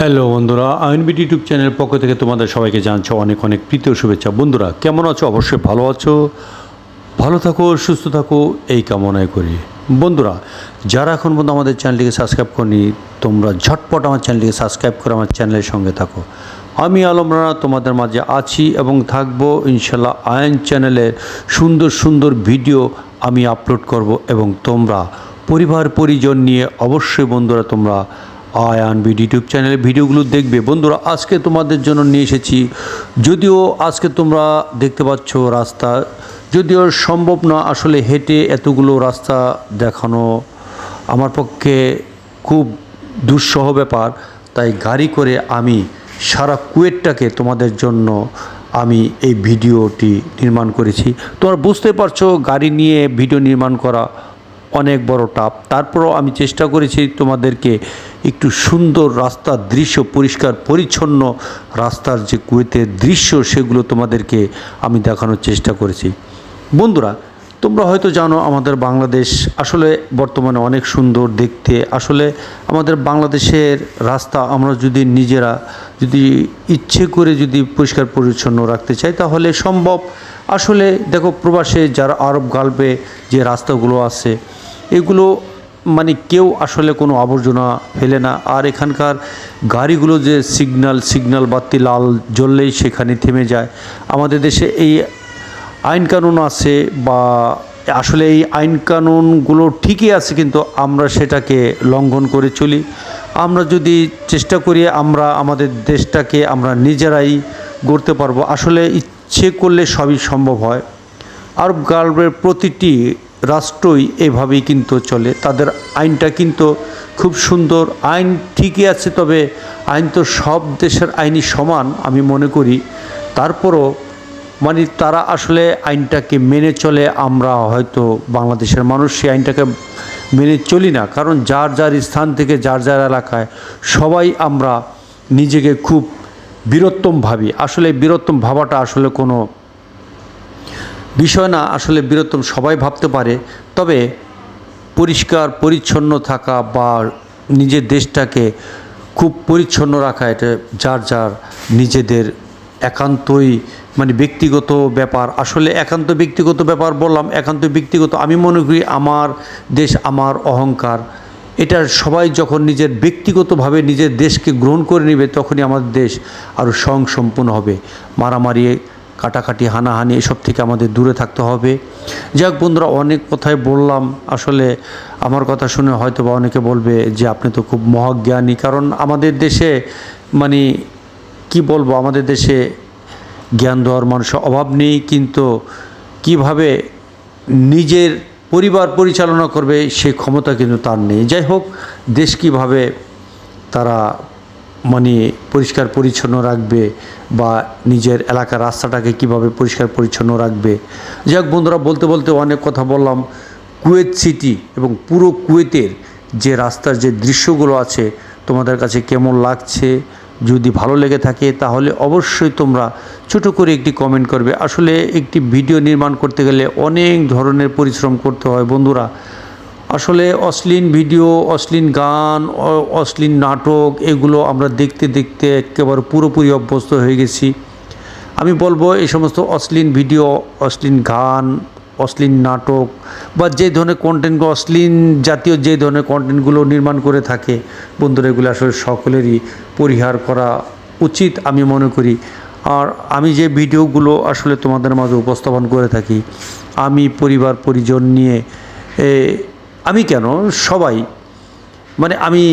Hello বন্ধুরা, আইনবিটি YouTube চ্যানেলের পক্ষ থেকে তোমাদের সবাইকে জানছো অনেক অনেক প্রীতি শুভেচ্ছা। বন্ধুরা, কেমন আছো? অবশ্যই ভালো আছো। ভালো থাকো, সুস্থ থাকো, এই কামনাই করি। বন্ধুরা, যারা এখন পর্যন্ত আমাদের চ্যানেলটিকে সাবস্ক্রাইব করনি, তোমরা ঝটপট আমার চ্যানেলটিকে সাবস্ক্রাইব করে আমার চ্যানেলের সঙ্গে থাকো। আমি আলম রানা, তোমাদের মাঝে আছি এবং থাকব ইনশাল্লাহ আয়ন চ্যানেলের সুন্দর সুন্দর ভিডিও আমি আপলোড করব এবং তোমরা পরিবার পরিজন নিয়ে অবশ্যই বন্ধুরা তোমরা আয়ান বিড ইউটিউব চ্যানেলের ভিডিওগুলো দেখবে। বন্ধুরা, আজকে তোমাদের জন্য নিয়ে এসেছি, যদিও আজকে তোমরা দেখতে পাচ্ছ রাস্তা, যদিও সম্ভব না আসলে হেঁটে এতগুলো রাস্তা দেখানো। আমার পক্ষে খুব দুঃসহ ব্যাপার, তাই গাড়ি করে আমি সারা কুয়েটটাকে তোমাদের জন্য আমি এই ভিডিওটি নির্মাণ করেছি। তোমরা বুঝতে পারছ, গাড়ি নিয়ে ভিডিও নির্মাণ করা অনেক বড় টাপ। তারপরও আমি চেষ্টা করেছি তোমাদেরকে একটু সুন্দর রাস্তার দৃশ্য, পরিষ্কার, পরিচ্ছন্ন রাস্তার যে কুয়েতের দৃশ্য, সেগুলো তোমাদেরকে আমি দেখানোর চেষ্টা করেছি। বন্ধুরা, তোমরা হয়তো জানো আমাদের বাংলাদেশ আসলে বর্তমানে অনেক সুন্দর দেখতে। আসলে আমাদের বাংলাদেশের রাস্তা আমরা যদি নিজেরা যদি ইচ্ছে করে যদি পরিষ্কার, পরিচ্ছন্ন রাখতে চাই, তাহলে সম্ভব। আসলে দেখো, প্রবাসে যারা আরব গালবে যে রাস্তাগুলো আছে এগুলো মানে কেউ আসলে কোনো আবর্জনা ফেলে না। আর এখানকার গাড়িগুলো যে সিগনাল সিগন্যাল বাতি লাল জ্বললেই সেখানে থেমে যায়। আমাদের দেশে এই আইন কানুন আছে বা আসলে এই আইন কানুনগুলো ঠিকই আছে কিন্তু আমরা সেটাকে লঙ্ঘন করে চলি। আমরা যদি চেষ্টা করি আমরা আমাদের দেশটাকে আমরা নিজেরাই গড়তে পারব। আসলে ইচ্ছে করলে সবই সম্ভব হয়। আরব গার্বের প্রতিটি রাষ্ট্রই এভাবেই কিন্তু চলে। তাদের আইনটা কিন্তু খুব সুন্দর। আইন ঠিকই আছে, তবে আইন তো সব দেশের আইনই সমান, আমি মনে করি। তারপরও মানে তারা আসলে আইনটাকে মেনে চলে। আমরা হয়তো বাংলাদেশের মানুষ, সেই আইনটাকে মেনে চলি না। কারণ যার যার স্থান থেকে যার যার এলাকায় সবাই আমরা নিজেকে খুব বীরত্তম ভাবি। আসলে বীরত্তম ভাবাটা আসলে কোনো বিষয় না আসলে বীরত্তম সবাই ভাবতে পারে, তবে পরিষ্কার পরিচ্ছন্ন থাকা বা নিজের দেশটাকে খুব পরিচ্ছন্ন রাখা, এটা যার যার নিজেদের একান্তই মানে ব্যক্তিগত ব্যাপার। আসলে একান্ত ব্যক্তিগত ব্যাপার বললাম, একান্ত ব্যক্তিগত আমি মনে করি আমার দেশ আমার অহংকার। এটা সবাই যখন নিজের ব্যক্তিগতভাবে নিজের দেশকে গ্রহণ করে নেবে, তখনই আমাদের দেশ আরও স্বয়ংসম্পূর্ণ হবে। মারামারি কাটাকাটি, হানাহানি, এসব থেকে আমাদের দূরে থাকতে হবে। যাক বন্ধুরা, অনেক কথাই বললাম। আসলে আমার কথা শুনে হয়তো বা অনেকে বলবে যে আপনি তো খুব মহাজ্ঞানী, কারণ আমাদের দেশে মানে কি বলব, আমাদের দেশে জ্ঞান দেওয়ার মানুষের অভাব নেই, কিন্তু কীভাবে নিজের পরিবার পরিচালনা করবে সেই ক্ষমতা কিন্তু তার নেই। যাই হোক, দেশ কীভাবে তারা মানে পরিষ্কার পরিচ্ছন্ন রাখবে বা নিজের এলাকার রাস্তাটাকে কীভাবে পরিষ্কার পরিচ্ছন্ন রাখবে। যাই হোক বন্ধুরা, বলতে বলতে অনেক কথা বললাম। কুয়েত সিটি এবং পুরো কুয়েতের যে রাস্তার যে দৃশ্যগুলো আছে, তোমাদের কাছে কেমন লাগছে? যদি ভালো লেগে থাকে, তাহলে অবশ্যই তোমরা ছোট করে একটি কমেন্ট করবে। আসলে একটি ভিডিও নির্মাণ করতে গেলে অনেক ধরনের পরিশ্রম করতে হয় বন্ধুরা। আসলে অশ্লীল ভিডিও, অশ্লীল গান অশ্লীল নাটক, এগুলো আমরা দেখতে দেখতে একেবারে পুরোপুরি অভ্যস্ত হয়ে গেছি। আমি বলব এই সমস্ত অশ্লীল ভিডিও, অশ্লীল গান, অশ্লীল নাটক বা যে ধরনের কন্টেন্টগুলো অশ্লীল জাতীয় যে ধরনের কন্টেন্টগুলো নির্মাণ করে থাকে, বন্ধুরা এগুলো আসলে সকলেরই পরিহার করা উচিত আমি মনে করি। আর আমি যে ভিডিওগুলো আসলে তোমাদের মাঝে উপস্থাপন করে থাকি, আমি পরিবার, পরিজন নিয়ে আমি কেন? সবাই। মানে আমি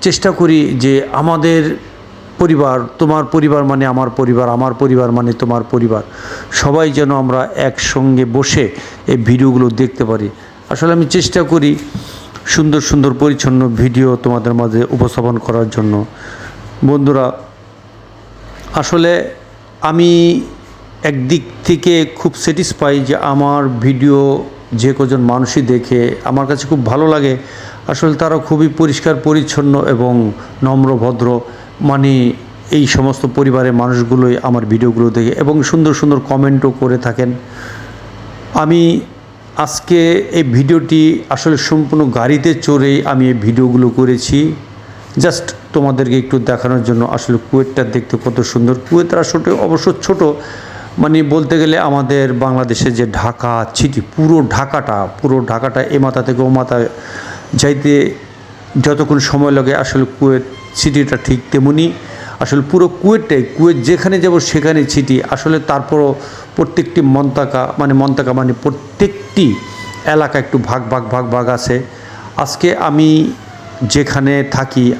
চেষ্টা করি যে আমাদের পরিবার, তোমার পরিবার মানে আমার পরিবার আমার পরিবার মানে তোমার পরিবার। সবাই যেন আমরা একসঙ্গে বসে এই ভিডিওগুলো দেখতে পারি। আসলে আমি চেষ্টা করি সুন্দর সুন্দর, পরিচ্ছন্ন ভিডিও তোমাদের মাঝে উপস্থাপন করার জন্য। বন্ধুরা, আসলে আমি একদিক থেকে খুব স্যাটিসফাই যে আমার ভিডিও যে কজন মানুষই দেখে আমার কাছে খুব ভালো লাগে। আসলে তারা খুবই পরিষ্কার, পরিচ্ছন্ন এবং নম্র, ভদ্র। মানে এই সমস্ত পরিবারের মানুষগুলোই আমার ভিডিওগুলো দেখে এবং সুন্দর সুন্দর কমেন্টও করে থাকেন। আমি আজকে এই ভিডিওটি আসলে সম্পূর্ণ গাড়িতে চড়েই আমি এই ভিডিওগুলো করেছি। জাস্ট তোমাদেরকে একটু দেখানোর জন্য আসলে কুয়েতটা দেখতে কত সুন্দর। কুয়েত আসলে অবশ্য ছোট মানে বলতে গেলে আমাদের বাংলাদেশে যে ঢাকা সিটি পুরো ঢাকাটা পুরো ঢাকাটা এ মাথা থেকে ও মাথা যাইতে যতক্ষণ সময় লাগে আসলে কুয়েত সিটিটা ঠিক তেমনি। আসলে পুরো কুয়েতটাই, কুয়েত যেখানে যাব সেখানে সিটি আসলে তারপরও প্রত্যেকটি মন্তাকা মানে মন্তাকা মানে প্রত্যেকটি এলাকা একটু ভাগ ভাগ ভাগ ভাগ আছে। আজকে আমি যেখানে থাকি,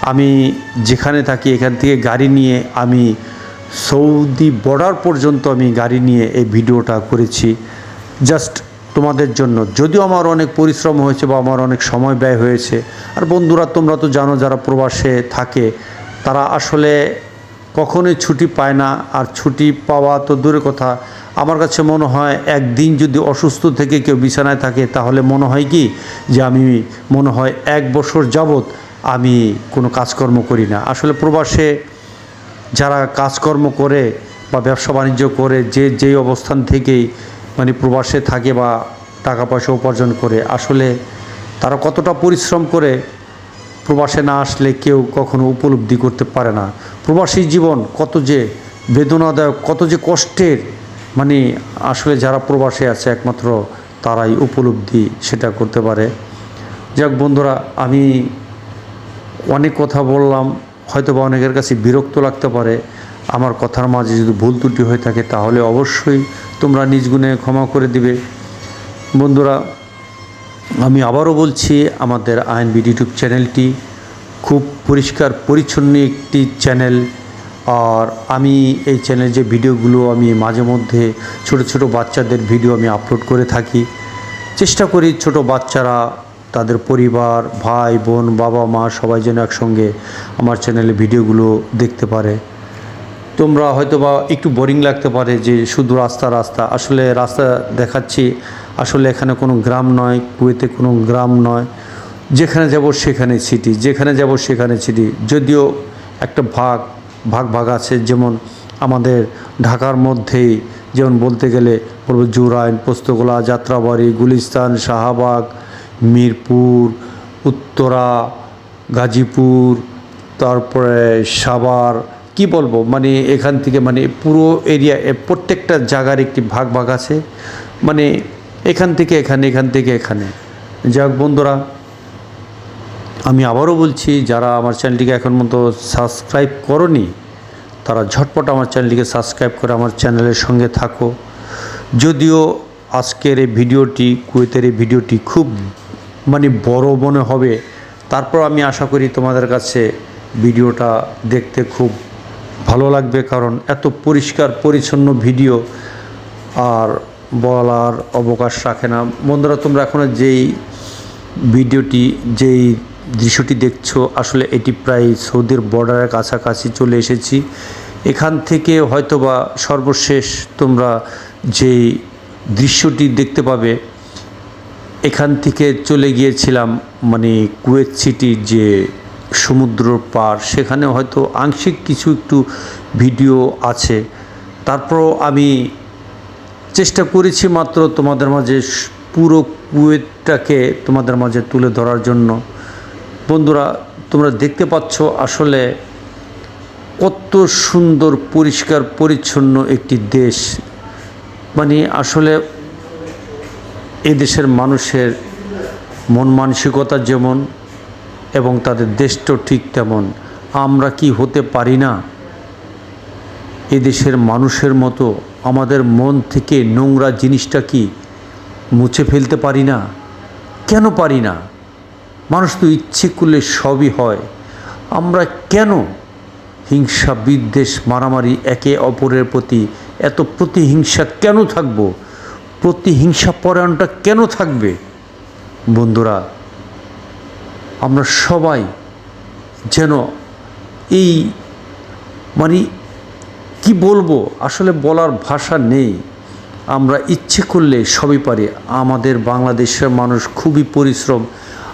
আমি যেখানে থাকি, এখান থেকে গাড়ি নিয়ে আমি সৌদি বর্ডার পর্যন্ত আমি গাড়ি নিয়ে এই ভিডিওটা করেছি। জাস্ট তোমাদের জন্য। যদিও আমার অনেক পরিশ্রম হয়েছে বা আমার অনেক সময় ব্যয় হয়েছে। আর বন্ধুরা, তোমরা তো জানো যারা প্রবাসে থাকে, তারা আসলে কখনোই ছুটি পায় না। আর ছুটি পাওয়া তো দূরের কথা। আমার কাছে মনে হয় একদিন যদি অসুস্থ থেকে কেউ বিছানায় থাকে, তাহলে মনে হয় কি? যে আমি মনে হয় এক বছর যাবৎ আমি কোনো কাজকর্ম করি না। আসলে প্রবাসে যারা কাজকর্ম করে বা ব্যবসা বাণিজ্য করে যে, যেই অবস্থান থেকেই মানে প্রবাসে থাকে বা টাকা পয়সা উপার্জন করে, আসলে তারা কতটা পরিশ্রম করে প্রবাসে না আসলে কেউ কখনো উপলব্ধি করতে পারে না। প্রবাসী জীবন কত যে বেদনাদায়ক, কত যে কষ্টের মানে আসলে যারা প্রবাসে আছে একমাত্র তারাই উপলব্ধি সেটা করতে পারে। যাক বন্ধুরা, আমি অনেক কথা বললাম। হয়তো বা অনেকের কাছে বিরক্ত লাগতে পারে। আমার কথার মাঝে যদি ভুল ত্রুটি হয়ে থাকে, তাহলে অবশ্যই তোমরা নিজ গুণে ক্ষমা করে দিবে। বন্ধুরা, আমি আবারও বলছি, আমাদের আইএনবি ইউটিউব চ্যানেলটি খুব পরিষ্কার, পরিচ্ছন্ন একটি চ্যানেল। আর আমি এই চ্যানেলে যে ভিডিওগুলো, আমি মাঝে মধ্যে ছোট ছোট বাচ্চাদের ভিডিও আমি আপলোড করে থাকি। চেষ্টা করি ছোট বাচ্চারা তাদের পরিবার, ভাই, বোন, বাবা, মা সবাই যেন একসঙ্গে আমার চ্যানেলে ভিডিওগুলো দেখতে পারে। তোমরা হয়তো বা একটু বোরিং লাগতে পারে যে শুধু রাস্তা রাস্তা। আসলে রাস্তা দেখাচ্ছি, আসলে এখানে কোনো গ্রাম নয়, কুয়েতে কোনো গ্রাম নয়। যেখানে যাব সেখানে সিটি যেখানে যাব সেখানে সিটি যদিও একটা ভাগ ভাগ ভাগ আছে, যেমন আমাদের ঢাকার মধ্যেই যেমন বলতে গেলে বলব জুরাইন, পোস্তগোলা, যাত্রাবাড়ি, গুলিস্তান, শাহবাগ মিরপুর, উত্তরা, গাজীপুর, তারপরে সাভার, কি বলব? মানে এখান থেকে মানে পুরো এরিয়া প্রত্যেকটা জায়গার একটি ভাগ ভাগ আছে। মানে এখান থেকে এখানে, এখান থেকে এখানে। যাক বন্ধুরা, আমি আবারও বলছি, যারা আমার চ্যানেলটিকে এখন মতো সাবস্ক্রাইব করনি, তারা ঝটপট আমার চ্যানেলটিকে সাবস্ক্রাইব করে আমার চ্যানেলের সঙ্গে থাকো। যদিও আজকের এই ভিডিওটি, কুয়েতের এই ভিডিওটি খুব মানে বড় মনে হবে। তারপর আমি আশা করি তোমাদের কাছে ভিডিওটা দেখতে খুব ভালো লাগবে, কারণ এত পরিষ্কার পরিচ্ছন্ন ভিডিও আর বলার অবকাশ রাখে না। বন্ধুরা, তোমরা এখনও যেই ভিডিওটি, যেই দৃশ্যটি দেখছ, আসলে এটি প্রায় সৌদির বর্ডারের কাছাকাছি চলে এসেছি। এখান থেকে হয়তোবা সর্বশেষ তোমরা যেই দৃশ্যটি দেখতে পাবে এখান থেকে চলে গিয়েছিলাম মানে কুয়েত সিটির যে সমুদ্র পার, সেখানে হয়তো আংশিক কিছু একটু ভিডিও আছে। তারপরও আমি চেষ্টা করেছি মাত্র তোমাদের মাঝে পুরো কুয়েতটাকে তোমাদের মাঝে তুলে ধরার জন্য। বন্ধুরা, তোমরা দেখতে পাচ্ছ আসলে কত সুন্দর, পরিষ্কার, পরিচ্ছন্ন একটি দেশ। মানে আসলে এই দেশের মানুষের মন মানসিকতা যেমন এবং তাদের দেশটাও ঠিক তেমন। আমরা কি হতে পারি না? এ দেশের মানুষের মতো আমাদের মন থেকে নোংরা জিনিসটা কি মুছে ফেলতে পারি না? কেন পারি না? মানুষ তো ইচ্ছে করলে সবই হয়। আমরা কেন হিংসা বিদ্বেষ মারামারি একে অপরের প্রতি এত প্রতিহিংসা কেন থাকব? প্রতিহিংসা পরায়ণটা কেন থাকবে? বন্ধুরা, আমরা সবাই যেন এই মানে কি বলব? আসলে বলার ভাষা নেই। আমরা ইচ্ছে করলে সবই পারি। আমাদের বাংলাদেশের মানুষ খুবই পরিশ্রম।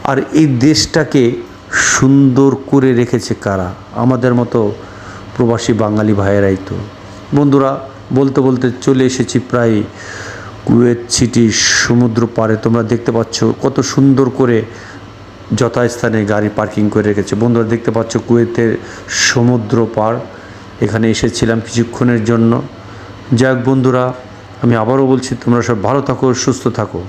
আর এই দেশটাকে সুন্দর করে রেখেছে কারা? আমাদের মতো প্রবাসী বাঙালি ভাইয়েরাই তো। বন্ধুরা, বলতে বলতে চলে এসেছি প্রায় কুয়েত সিটি সমুদ্র পাড়ে তোমরা দেখতে পাচ্ছ কত সুন্দর করে যথাস্থানে গাড়ি পার্কিং করে রেখেছে। বন্ধুরা, দেখতে পাচ্ছ কুয়েতের সমুদ্র পার এখানে এসেছিলাম কিছুক্ষণের জন্য। যাক বন্ধুরা, আমি আবারও বলছি, তোমরা সব ভালো থাকো, সুস্থ থাকো।